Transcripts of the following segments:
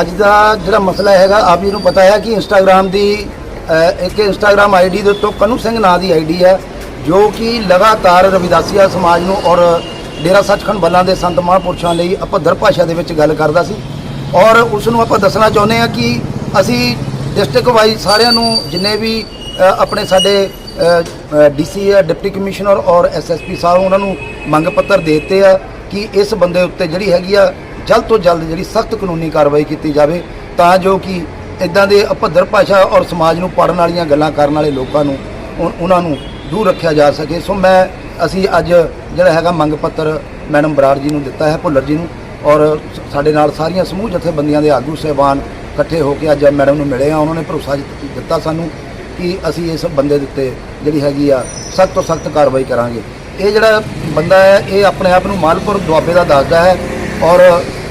ਅੱਜ ਦਾ ਜਿਹੜਾ ਮਸਲਾ ਹੈਗਾ ਆਪ ਜੀ ਨੂੰ ਪਤਾ ਹੈ ਕਿ ਇੰਸਟਾਗ੍ਰam ਦੀ ਅ, ਇੱਕ ਇੰਸਟਾਗ੍ਰam ਆਈਡੀ ਦੇ ਉੱਤੋਂ ਕਨੂ ਸਿੰਘ ਨਾਂ ਦੀ ਆਈਡੀ ਹੈ ਜੋ ਕਿ ਲਗਾਤਾਰ ਰਵਿਦਾਸੀਆ ਸਮਾਜ ਨੂੰ ਔਰ ਡੇਰਾ ਸੱਚਖੰਡ ਬੱਲਾਂ ਦੇ ਸੰਤ ਮਹਾਂਪੁਰਸ਼ਾਂ ਲਈ ਅਪੱਧਰ ਭਾਸ਼ਾ ਦੇ ਵਿੱਚ ਗੱਲ ਕਰਦਾ ਸੀ। ਔਰ ਉਸ ਨੂੰ ਆਪਾਂ ਦੱਸਣਾ ਚਾਹੁੰਦੇ ਹਾਂ ਕਿ ਅਸੀਂ ਡਿਸਟ੍ਰਿਕਟ ਵਾਈਜ਼ ਸਾਰਿਆਂ ਨੂੰ ਜਿੰਨੇ ਵੀ ਆਪਣੇ ਸਾਡੇ ਡੀਸੀ ਹੈ ਡਿਪਟੀ ਕਮਿਸ਼ਨਰ ਔਰ ਐਸਐਸਪੀ ਸਾਹਿਬ ਉਹਨਾਂ ਨੂੰ ਮੰਗ ਪੱਤਰ ਦੇ ਦਿੱਤੇ ਆ ਕਿ ਇਸ ਬੰਦੇ ਉੱਤੇ ਜਿਹੜੀ ਹੈਗੀ ਆ ਜਲਦ ਤੋਂ ਜਲਦ ਜਿਹੜੀ ਸਖਤ ਕਾਨੂੰਨੀ ਕਾਰਵਾਈ ਕੀਤੀ ਜਾਵੇ, ਤਾਂ ਜੋ ਕਿ ਇਦਾਂ ਦੇ ਅਪੱਧਰ ਭਾਸ਼ਾ ਔਰ ਸਮਾਜ ਨੂੰ ਪੜਨ ਵਾਲੀਆਂ ਗੱਲਾਂ ਕਰਨ ਵਾਲੇ ਲੋਕਾਂ ਨੂੰ ਉਹਨਾਂ ਨੂੰ ਦੂਰ ਰੱਖਿਆ ਜਾ ਸਕੇ। ਸੋ ਮੈਂ, ਅਸੀਂ ਅੱਜ ਜਿਹੜਾ ਹੈਗਾ ਮੰਗ ਪੱਤਰ ਮੈਡਮ ਬਰਾੜ ਜੀ ਨੂੰ ਦਿੱਤਾ ਹੈ, ਭੁੱਲਰ ਜੀ ਨੂੰ, ਔਰ ਸਾਡੇ ਨਾਲ ਸਾਰੀਆਂ ਸਮੂਹ ਜਥੇਬੰਦੀਆਂ ਦੇ ਆਗੂ ਸਹਿਬਾਨ ਇਕੱਠੇ ਹੋ ਕੇ ਅੱਜ ਮੈਡਮ ਨੂੰ ਮਿਲੇ ਆ। ਉਹਨਾਂ ਨੇ ਭਰੋਸਾ ਦਿੱਤਾ ਸਾਨੂੰ ਕਿ ਅਸੀਂ ਇਸ ਬੰਦੇ ਦੇ ਉੱਤੇ ਜਿਹੜੀ ਹੈਗੀ ਆ, ਸਖਤ ਤੋਂ ਸਖਤ ਕਾਰਵਾਈ ਕਰਾਂਗੇ। ਇਹ ਜਿਹੜਾ ਬੰਦਾ ਹੈ, ਇਹ ਆਪਣੇ ਆਪ ਨੂੰ ਮਾਲਪੁਰ ਦੁਆਬੇ ਦਾ ਦੱਸਦਾ ਹੈ, ਔਰ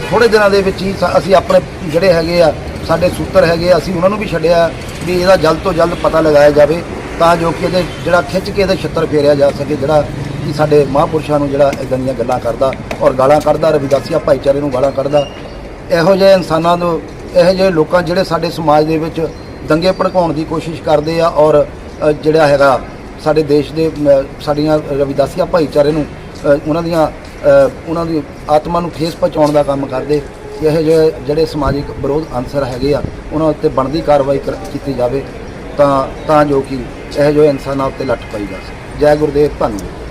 ਥੋੜੇ ਦਿਨਾਂ ਦੇ ਵਿੱਚ ਹੀ ਸ- ਅਸੀਂ ਆਪਣੇ ਜਿਹੜੇ ਹੈਗੇ ਆ ਸਾਡੇ ਸੂਤਰ ਹੈਗੇ ਆ, ਅਸੀਂ ਉਹਨਾਂ ਨੂੰ ਵੀ ਛੱਡਿਆ ਵੀ ਇਹਦਾ ਜਲਦ ਤੋਂ ਜਲਦ ਪਤਾ ਲਗਾਇਆ ਜਾਵੇ ਤਾਂ ਜੋ ਕਿ ਇਹਦੇ ਜਿਹੜਾ ਖਿੱਚ ਕੇ ਇਹਦੇ ਛਿੱਤਰ ਫੇਰਿਆ ਜਾ ਸਕੇ ਜਿਹੜਾ ਕਿ ਸਾਡੇ ਮਹਾਂਪੁਰਸ਼ਾਂ ਨੂੰ ਜਿਹੜਾ ਇਦਾਂ ਦੀਆਂ ਗੱਲਾਂ ਕਰਦਾ ਔਰ ਗਾਲਾਂ ਕੱਢਦਾ ਰਵਿਦਾਸੀਆ ਭਾਈਚਾਰੇ ਨੂੰ ਗਾਲਾਂ ਕੱਢਦਾ। ਇਹੋ ਜਿਹੇ ਇਨਸਾਨਾਂ ਨੂੰ ਇਹੋ ਜਿਹੇ ਲੋਕਾਂ ਜਿਹੜੇ ਸਾਡੇ ਸਮਾਜ ਦੇ ਵਿੱਚ ਦੰਗੇ ਭੜਕਾਉਣ ਦੀ ਕੋਸ਼ਿਸ਼ ਕਰਦੇ ਆ ਔਰ ਅ, ਜਿਹੜਾ ਹੈਗਾ ਸਾਡੇ ਦੇਸ਼ ਦੇ ਅ, ਸਾਡੀਆਂ ਰਵਿਦਾਸੀਆ ਭਾਈਚਾਰੇ ਨੂੰ ਅ, ਉਹਨਾਂ ਦੀਆਂ ਉਹਨਾਂ ਦੀ ਆਤਮਾ ਨੂੰ ਠੇਸ ਪਹੁੰਚਾਉਣ ਦਾ ਕੰਮ ਕਰਦੇ, ਇਹੋ ਜਿਹੇ ਜਿਹੜੇ ਸਮਾਜਿਕ ਵਿਰੋਧ ਅਨਸਰ ਹੈਗੇ ਆ, ਉਹਨਾਂ ਉੱਤੇ ਬਣਦੀ ਕਾਰਵਾਈ ਕਰ- ਕੀਤੀ ਜਾਵੇ ਤਾਂ ਤਾਂ ਜੋ ਕਿ ਇਹੋ ਜਿਹੇ ਇਨਸਾਨਾਂ ਉੱਤੇ ਲੱਠ ਪਈ ਜਾ ਸਕੇ। ਜੈ ਗੁਰਦੇਵ, ਧੰਨਵਾਦ।